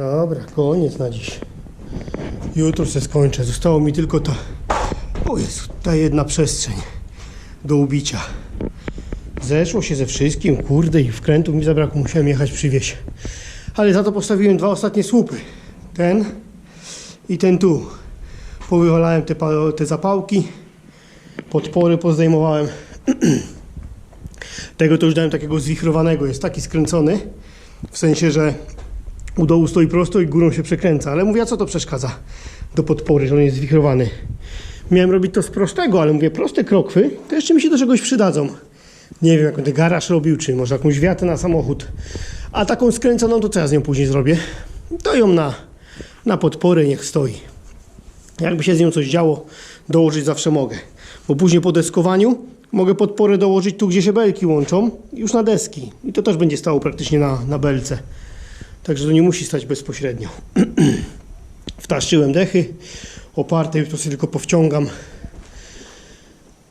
Dobra, koniec na dziś. Jutro się skończę. Zostało mi tylko ta. O Jezu, ta jedna przestrzeń do ubicia. Zeszło się ze wszystkim, kurde, i wkrętów mi zabrakło, musiałem jechać przywieźć. Ale za to postawiłem dwa ostatnie słupy. Ten i ten tu. Powywalałem te, te zapałki, podpory pozdejmowałem. Tego to już dałem takiego zwichrowanego, jest taki skręcony, w sensie, że u dołu stoi prosto i górą się przekręca. Ale mówię, a co to przeszkadza do podpory, że on jest zwichrowany. Miałem robić to z prostego, ale mówię, proste krokwy to jeszcze mi się do czegoś przydadzą. Nie wiem, jak ten garaż robił, czy może jakąś wiatę na samochód. A taką skręconą, to co ja z nią później zrobię? To ją na, na podporę niech stoi. Jakby się z nią coś działo, dołożyć zawsze mogę. Bo później po deskowaniu mogę podporę dołożyć tu, gdzie się belki łączą, już na deski. I to też będzie stało praktycznie na, na belce. Także to nie musi stać bezpośrednio. Wtaszczyłem dechy, oparte, już to sobie tylko powciągam.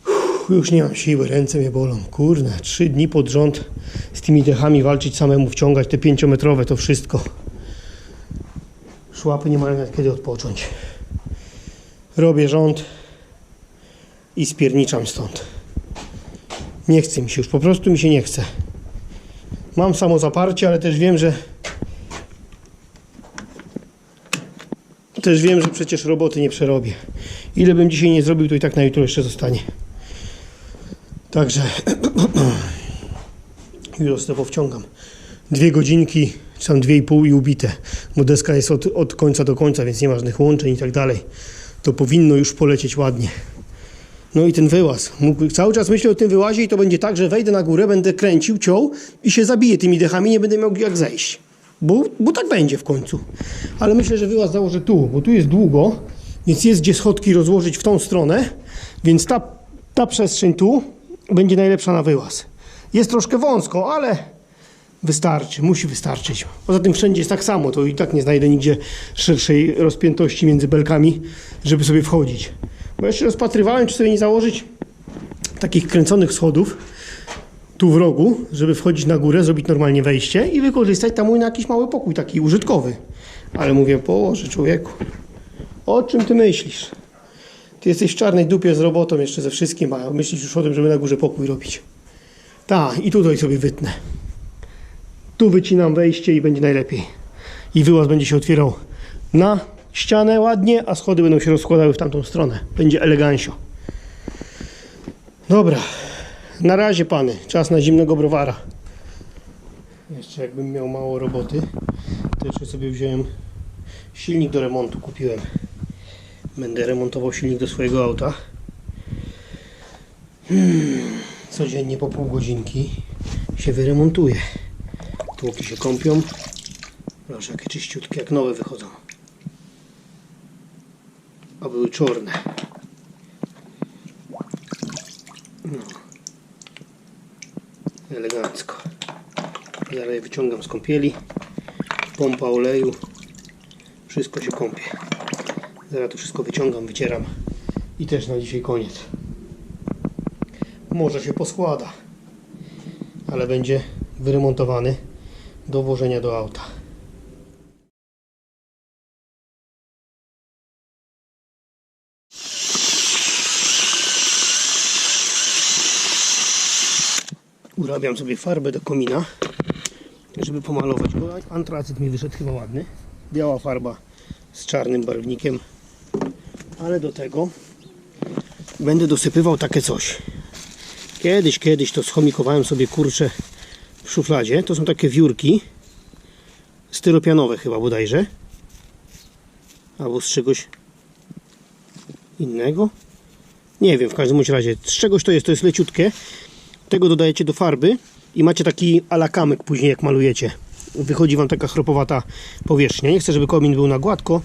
Uff, Już nie mam siły, ręce mnie bolą. Kurde, trzy dni pod rząd z tymi dechami walczyć samemu, wciągać te pięciometrowe, to wszystko. Szłapy nie mają nawet kiedy odpocząć. Robię rząd i spierniczam stąd. Nie chce mi się już, po prostu mi się nie chce. Mam samozaparcie, ale też wiem, że też wiem, że przecież roboty nie przerobię. Ile bym dzisiaj nie zrobił, to i tak na jutro jeszcze zostanie. Także jutro sobie powciągam. Dwie godzinki, czy tam dwie i pół i ubite. Bo deska jest od, od końca do końca, więc nie ma żadnych łączeń i tak dalej. To powinno już polecieć ładnie. No i ten wyłaz. Mógł, cały czas myślę o tym wyłazie i to będzie tak, że wejdę na górę, będę kręcił, ciął i się zabiję tymi dechami, nie będę miał jak zejść. Bo, bo tak będzie w końcu. Ale myślę, że wyłaz założę tu, bo tu jest długo, więc jest gdzie schodki rozłożyć w tą stronę, więc ta, ta przestrzeń tu będzie najlepsza na wyłaz. Jest troszkę wąsko, ale wystarczy, musi wystarczyć. Poza tym wszędzie jest tak samo, to i tak nie znajdę nigdzie szerszej rozpiętości między belkami, żeby sobie wchodzić. Bo jeszcze rozpatrywałem, czy sobie nie założyć takich kręconych schodów tu w rogu, żeby wchodzić na górę, zrobić normalnie wejście i wykorzystać tam mój na jakiś mały pokój, taki użytkowy. Ale mówię, położę człowieku. O czym ty myślisz? Ty jesteś w czarnej dupie z robotą jeszcze ze wszystkim, a myślisz już o tym, żeby na górze pokój robić. Tak, i tutaj sobie wytnę. Tu wycinam wejście i będzie najlepiej. I wyłaz będzie się otwierał na ścianę ładnie, a schody będą się rozkładały w tamtą stronę. Będzie elegancio. Dobra. Na razie pany. Czas na zimnego browara. Jeszcze jakbym miał mało roboty, to jeszcze sobie wziąłem silnik do remontu. Kupiłem. Będę remontował silnik do swojego auta. Hmm. Codziennie po pół godzinki się wyremontuje. Tłoki się kąpią. Proszę, jakie czyściutkie, jak nowe wychodzą. A były czarne. No. Elegancko. Zaraz wyciągam z kąpieli. Pompa oleju. Wszystko się kąpie. Zaraz to wszystko wyciągam, wycieram. I też na dzisiaj koniec. Może się poskłada. Ale będzie wyremontowany do włożenia do auta. Urabiam sobie farbę do komina, żeby pomalować go. Antracyt mi wyszedł chyba ładny. Biała farba z czarnym barwnikiem. Ale do tego będę dosypywał takie coś. Kiedyś, kiedyś to schomikowałem sobie kurcze w szufladzie. To są takie wiórki styropianowe chyba bodajże. Albo z czegoś innego. Nie wiem, w każdym razie z czegoś to jest, to jest leciutkie. Tego dodajecie do farby i macie taki alakamyk później jak malujecie. Wychodzi Wam taka chropowata powierzchnia. Nie chcę, żeby komin był na gładko,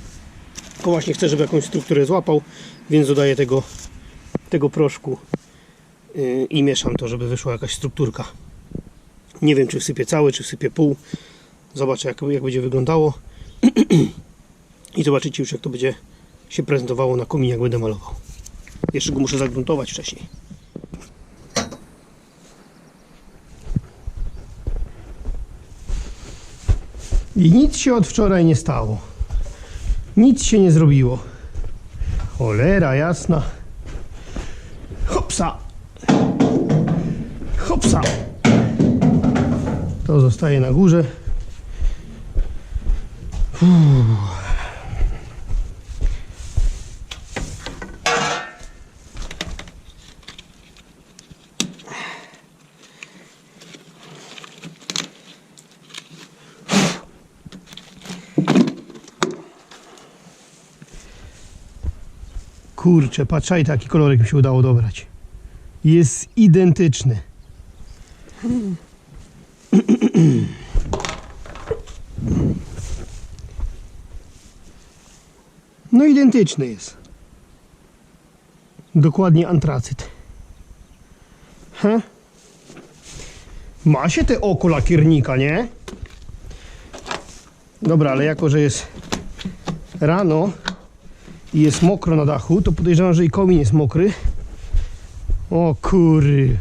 tylko właśnie chcę, żeby jakąś strukturę złapał, więc dodaję tego, tego proszku yy, i mieszam to, żeby wyszła jakaś strukturka. Nie wiem, czy wsypię całe, czy wsypię pół. Zobaczę, jak, jak będzie wyglądało. I zobaczycie już, jak to będzie się prezentowało na kominie, jak będę malował. Jeszcze go muszę zagruntować wcześniej. I nic się od wczoraj nie stało. Nic się nie zrobiło. Cholera jasna. Hopsa. Hopsa. To zostaje na górze. Uff. Kurczę, patrzaj, taki kolorek mi się udało dobrać. Jest identyczny. No identyczny jest. Dokładnie antracyt. He? Ma się te oko lakiernika, nie? Dobra, ale jako, że jest rano i jest mokro na dachu, to podejrzewam, że i komin jest mokry. O kury.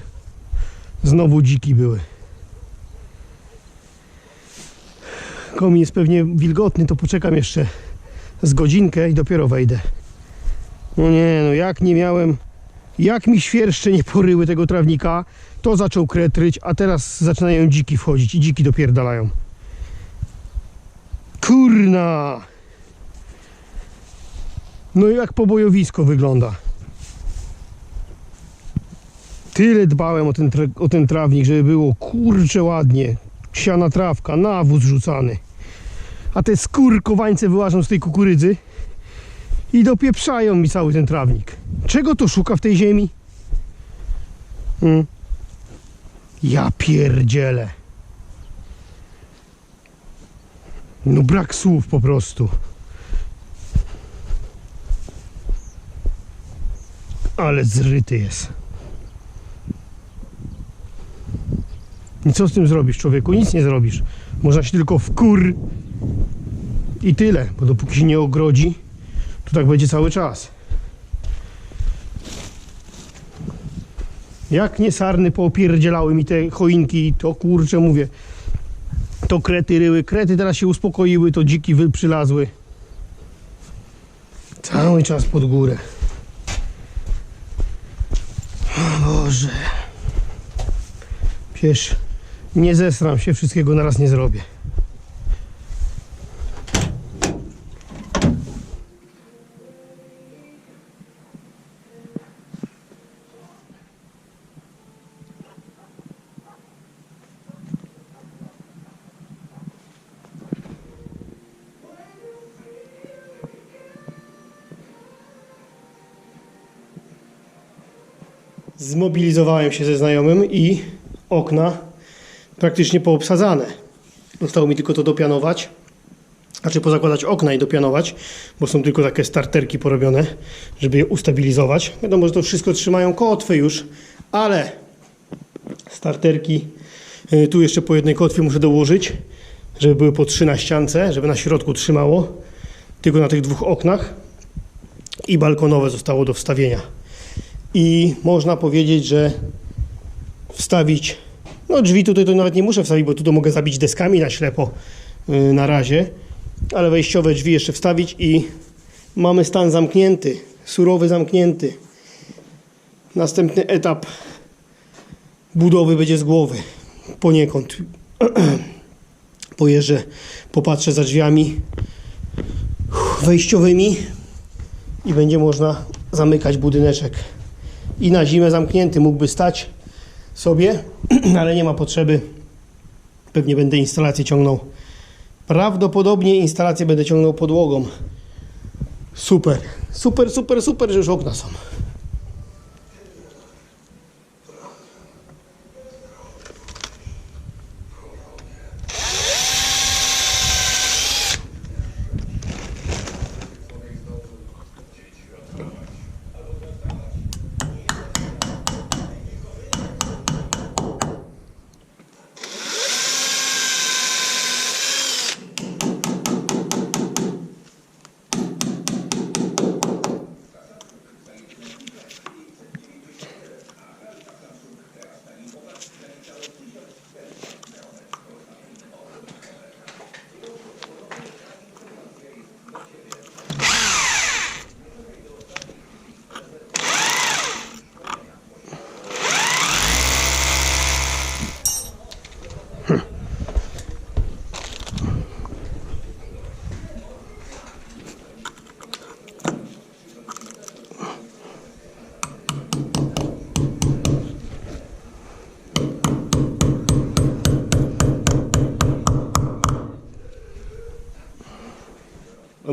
Znowu dziki były. Komin jest pewnie wilgotny, to poczekam jeszcze z godzinkę i dopiero wejdę. No nie, no jak nie miałem, jak mi świerszcze nie poryły tego trawnika, to zaczął kretryć, a teraz zaczynają dziki wchodzić i dziki dopierdalają. Kurna! No i jak pobojowisko wygląda. Tyle dbałem o ten, o ten trawnik, żeby było kurcze ładnie. Siana trawka, nawóz rzucany. A te skórkowańce wyłażą z tej kukurydzy i dopieprzają mi cały ten trawnik. Czego to szuka w tej ziemi? Hmm? Ja pierdzielę. No brak słów po prostu. Ale zryty jest. I co z tym zrobisz, człowieku? Nic nie zrobisz. Można się tylko wkur i tyle, bo dopóki się nie ogrodzi, to tak będzie cały czas. Jak nie sarny poopierdzielały mi te choinki, to kurczę mówię, to krety ryły. Krety teraz się uspokoiły, to dziki przylazły. Cały czas pod górę. O Boże. Wiesz, nie zesram się, wszystkiego naraz nie zrobię. Zmobilizowałem się ze znajomym i okna praktycznie poobsadzane. Zostało mi tylko to dopianować. Znaczy pozakładać okna i dopianować, bo są tylko takie starterki porobione, żeby je ustabilizować. Wiadomo, że to wszystko trzymają kotwy już, ale starterki y, tu jeszcze po jednej kotwie muszę dołożyć, żeby były po trzy na ściance, żeby na środku trzymało. Tylko na tych dwóch oknach i balkonowe zostało do wstawienia. I można powiedzieć, że wstawić no drzwi tutaj to nawet nie muszę wstawić, bo tu to mogę zabić deskami na ślepo yy, na razie. Ale wejściowe drzwi jeszcze wstawić i mamy stan zamknięty, surowy zamknięty. Następny etap budowy będzie z głowy. Poniekąd pojeżdżę, popatrzę za drzwiami wejściowymi i będzie można zamykać budyneczek. I na zimę zamknięty mógłby stać sobie, ale nie ma potrzeby. Pewnie będę instalację ciągnął. Prawdopodobnie instalację będę ciągnął podłogą. Super, super, super, super, że już okna są.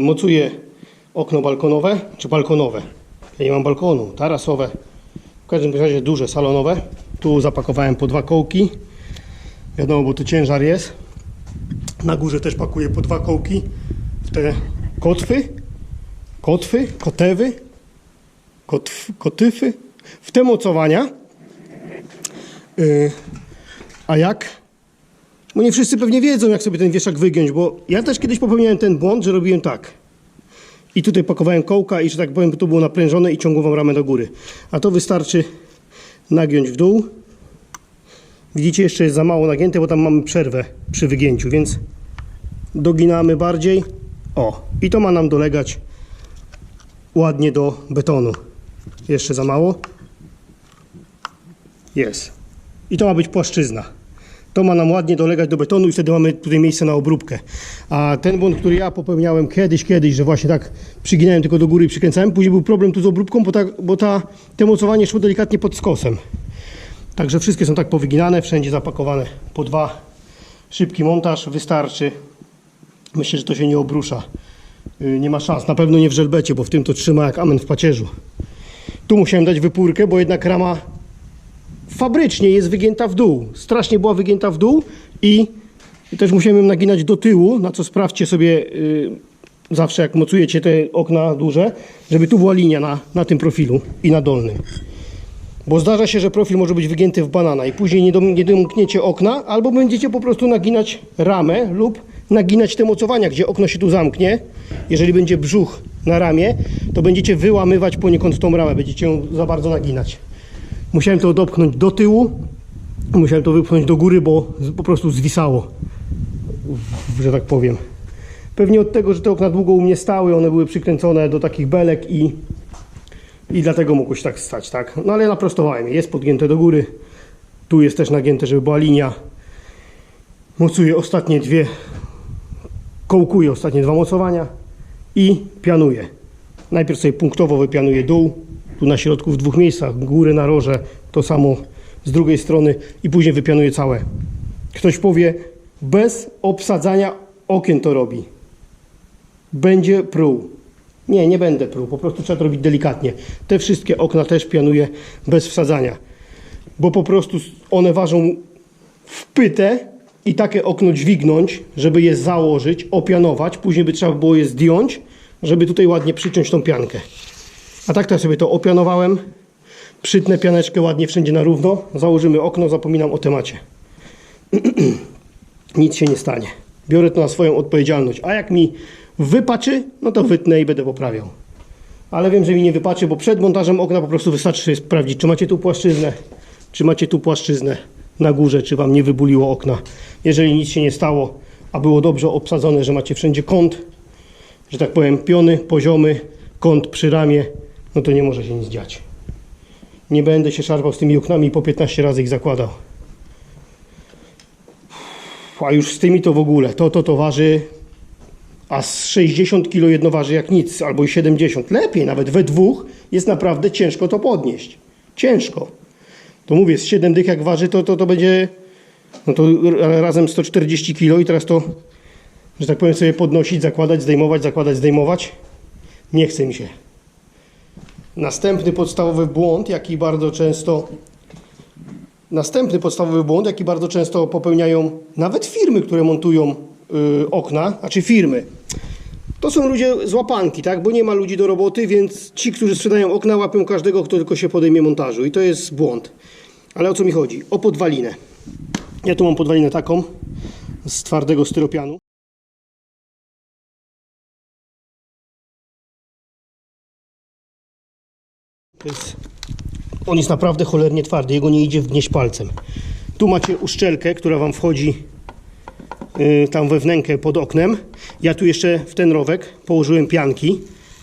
Mocuję okno balkonowe, czy balkonowe. Ja nie mam balkonu, tarasowe. W każdym razie duże, salonowe. Tu zapakowałem po dwa kołki. Wiadomo, bo tu ciężar jest. Na górze też pakuję po dwa kołki w te kotwy, kotwy, kotewy, kotw, kotyfy, w te mocowania. Yy, a jak? Bo nie wszyscy pewnie wiedzą, jak sobie ten wieszak wygiąć, bo ja też kiedyś popełniałem ten błąd, że robiłem tak. I tutaj pakowałem kołka i, że tak powiem, to było naprężone i ciągłową ramę do góry. A to wystarczy nagiąć w dół. Widzicie, jeszcze jest za mało nagięte, bo tam mamy przerwę przy wygięciu, więc doginamy bardziej. O, i to ma nam dolegać ładnie do betonu. Jeszcze za mało. Jest. I to ma być płaszczyzna. To ma nam ładnie dolegać do betonu i wtedy mamy tutaj miejsce na obróbkę. A ten błąd, który ja popełniałem kiedyś, kiedyś, że właśnie tak przyginałem tylko do góry i przykręcałem, później był problem tu z obróbką, bo, ta, bo ta, te mocowanie szło delikatnie pod skosem. Także wszystkie są tak powyginane, wszędzie zapakowane po dwa. Szybki montaż wystarczy. Myślę, że to się nie obrusza. Yy, Nie ma szans. Na pewno nie w żelbecie, bo w tym to trzyma jak amen w pacierzu. Tu musiałem dać wypórkę, bo jednak rama fabrycznie jest wygięta w dół. Strasznie była wygięta w dół i też musiałem ją naginać do tyłu, na co sprawdźcie sobie yy, zawsze jak mocujecie te okna duże, żeby tu była linia na, na tym profilu i na dolnym. Bo zdarza się, że profil może być wygięty w banana i później nie, dom, nie domkniecie okna, albo będziecie po prostu naginać ramę lub naginać te mocowania, gdzie okno się tu zamknie. Jeżeli będzie brzuch na ramię, to będziecie wyłamywać poniekąd tą ramę, będziecie ją za bardzo naginać. Musiałem to dopchnąć do tyłu, musiałem to wypchnąć do góry, bo po prostu zwisało, że tak powiem. Pewnie od tego, że te okna długo u mnie stały, one były przykręcone do takich belek i i dlatego mogło się tak stać, tak? No ale naprostowałem je. Jest podgięte do góry. Tu jest też nagięte, żeby była linia. Mocuję ostatnie dwie, kołkuję ostatnie dwa mocowania i pianuję. Najpierw sobie punktowo wypianuję dół, tu na środku w dwóch miejscach, górę na roże, to samo z drugiej strony i później wypianuję całe. Ktoś powie, bez obsadzania okien to robi. Będzie pruł. Nie, nie będę pruł, po prostu trzeba to robić delikatnie. Te wszystkie okna też pianuję bez wsadzania, bo po prostu one ważą w pytę i takie okno dźwignąć, żeby je założyć, opianować, później by trzeba było je zdjąć, żeby tutaj ładnie przyciąć tą piankę. A tak to ja sobie to opianowałem, przytnę pianeczkę ładnie wszędzie na równo, założymy okno, zapominam o temacie. Nic się nie stanie. Biorę to na swoją odpowiedzialność. A jak mi wypaczy, no to wytnę i będę poprawiał. Ale wiem, że mi nie wypaczy, bo przed montażem okna po prostu wystarczy sobie sprawdzić, czy macie tu płaszczyznę, czy macie tu płaszczyznę na górze, czy wam nie wybuliło okna. Jeżeli nic się nie stało, a było dobrze obsadzone, że macie wszędzie kąt, że tak powiem piony, poziomy, kąt przy ramie, no to nie może się nic dziać. Nie będę się szarpał z tymi oknami i po 15 razy ich zakładał. A już z tymi to w ogóle, to to to waży, a z 60 kg jedno waży jak nic, albo i 70. Lepiej, nawet we dwóch jest naprawdę ciężko to podnieść. Ciężko. To mówię, z 7 dych jak waży, to, to, to będzie, no to razem 140 kg i teraz to, że tak powiem, sobie podnosić, zakładać, zdejmować, zakładać, zdejmować. Nie chce mi się. Następny podstawowy błąd, jaki bardzo często Następny podstawowy błąd, jaki bardzo często popełniają nawet firmy, które montują y, okna, a czy firmy. To są ludzie z łapanki, tak? Bo nie ma ludzi do roboty, więc ci, którzy sprzedają okna, łapią każdego, kto tylko się podejmie montażu. I to jest błąd. Ale o co mi chodzi? O podwalinę. Ja tu mam podwalinę taką z twardego styropianu. On jest naprawdę cholernie twardy, jego nie idzie wgnieść palcem. Tu macie uszczelkę, która Wam wchodzi yy, tam we wnękę pod oknem. Ja tu jeszcze w ten rowek położyłem pianki.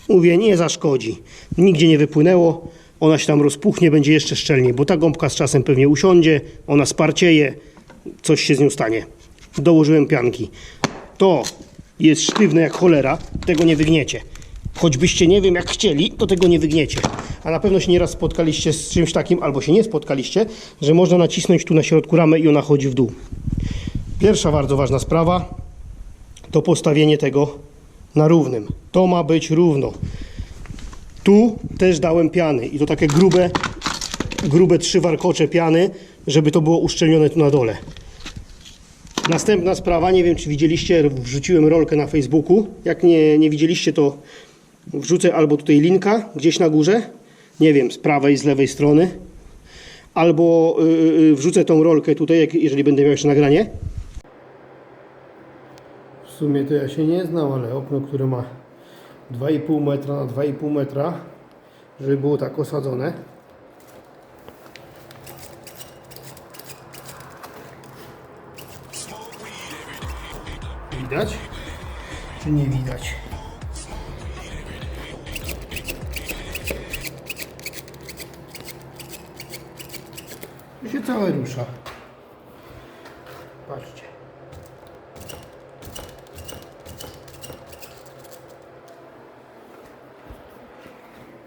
Mówię, nie zaszkodzi. Nigdzie nie wypłynęło. Ona się tam rozpuchnie, będzie jeszcze szczelniej, bo ta gąbka z czasem pewnie usiądzie, ona sparcieje, coś się z nią stanie. Dołożyłem pianki. To jest sztywne jak cholera, tego nie wygniecie. Choćbyście nie wiem jak chcieli, to tego nie wygniecie. A na pewno się nieraz spotkaliście z czymś takim, albo się nie spotkaliście, że można nacisnąć tu na środku ramę i ona chodzi w dół. Pierwsza bardzo ważna sprawa to postawienie tego na równym. To ma być równo. Tu też dałem piany i to takie grube, grube trzy warkocze piany, żeby to było uszczelnione tu na dole. Następna sprawa, nie wiem czy widzieliście, wrzuciłem rolkę na Facebooku. Jak nie, nie widzieliście, to wrzucę albo tutaj linka gdzieś na górze, nie wiem, z prawej, z lewej strony, albo yy, wrzucę tą rolkę tutaj, jak, jeżeli będę miał jeszcze nagranie. W sumie to ja się nie znam, ale okno, które ma 2,5 metra na 2,5 metra, żeby było tak osadzone. Widać? Czy nie widać? Całe rusza. Patrzcie.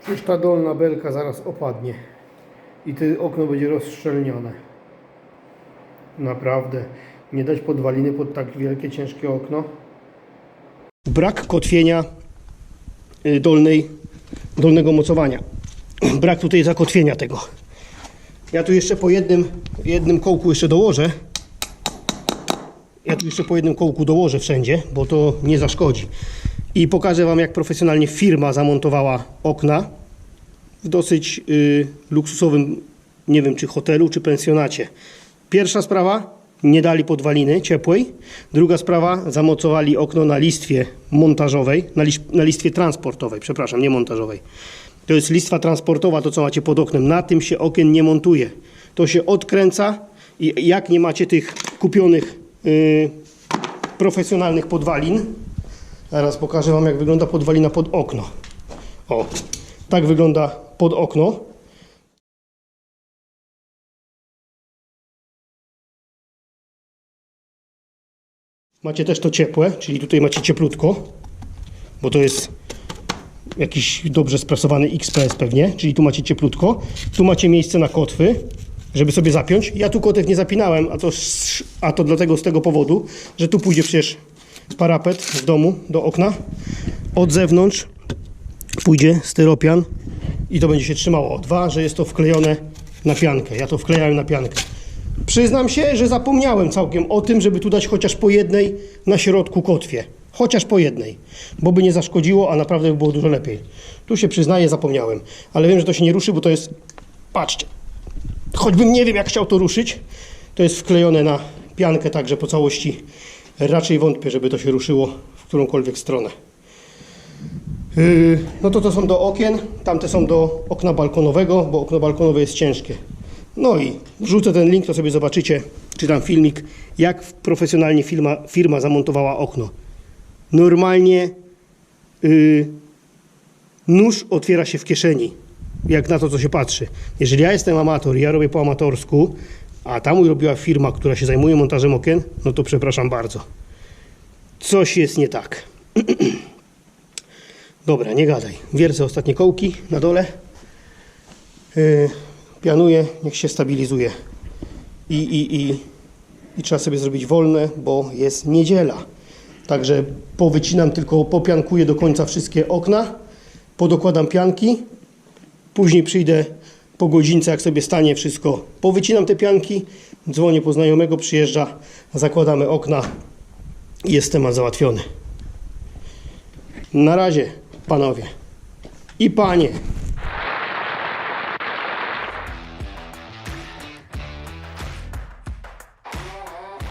Przecież ta dolna belka zaraz opadnie i to okno będzie rozszczelnione. Naprawdę. Nie dać podwaliny pod tak wielkie, ciężkie okno. Brak kotwienia y, dolnej, dolnego mocowania. Brak tutaj zakotwienia tego. Ja tu jeszcze po jednym, jednym kołku jeszcze dołożę. Ja tu jeszcze po jednym kołku dołożę wszędzie, bo to nie zaszkodzi. I pokażę Wam, jak profesjonalnie firma zamontowała okna w dosyć y, luksusowym, nie wiem czy hotelu, czy pensjonacie. Pierwsza sprawa, nie dali podwaliny ciepłej. Druga sprawa, zamocowali okno na listwie montażowej, na, lis- na listwie transportowej, przepraszam, nie montażowej. To jest listwa transportowa, to co macie pod oknem. Na tym się okien nie montuje. To się odkręca i jak nie macie tych kupionych y, profesjonalnych podwalin, zaraz pokażę Wam jak wygląda podwalina pod okno. O, tak wygląda pod okno. Macie też to ciepłe, czyli tutaj macie cieplutko, bo to jest jakiś dobrze sprasowany XPS pewnie, czyli tu macie cieplutko. Tu macie miejsce na kotwy, żeby sobie zapiąć. Ja tu kotew nie zapinałem, a to, a to dlatego z tego powodu, że tu pójdzie przecież parapet z domu do okna. Od zewnątrz pójdzie styropian i to będzie się trzymało. Dwa, że jest to wklejone na piankę. Ja to wklejałem na piankę. Przyznam się, że zapomniałem całkiem o tym, żeby tu dać chociaż po jednej na środku kotwie. Chociaż po jednej, bo by nie zaszkodziło, a naprawdę by było dużo lepiej. Tu się przyznaję, zapomniałem. Ale wiem, że to się nie ruszy, bo to jest... Patrzcie. Choćbym nie wiem, jak chciał to ruszyć, to jest wklejone na piankę także po całości. Raczej wątpię, żeby to się ruszyło w którąkolwiek stronę. Yy, No to to są do okien, tamte są do okna balkonowego, bo okno balkonowe jest ciężkie. No i wrzucę ten link, to sobie zobaczycie, czy tam filmik, jak profesjonalnie firma, firma zamontowała okno. Normalnie yy, nóż otwiera się w kieszeni, jak na to, co się patrzy. Jeżeli ja jestem amator i ja robię po amatorsku, a tam robiła firma, która się zajmuje montażem okien, no to przepraszam bardzo. Coś jest nie tak. Dobra, nie gadaj. Wiercę ostatnie kołki na dole. Yy, pianuję, niech się stabilizuje. I, i, i, I trzeba sobie zrobić wolne, bo jest niedziela. Także powycinam tylko, popiankuję do końca wszystkie okna, podokładam pianki, później przyjdę po godzince, jak sobie stanie wszystko, powycinam te pianki, dzwonię po znajomego, przyjeżdża, zakładamy okna i jest temat załatwiony. Na razie, panowie i panie.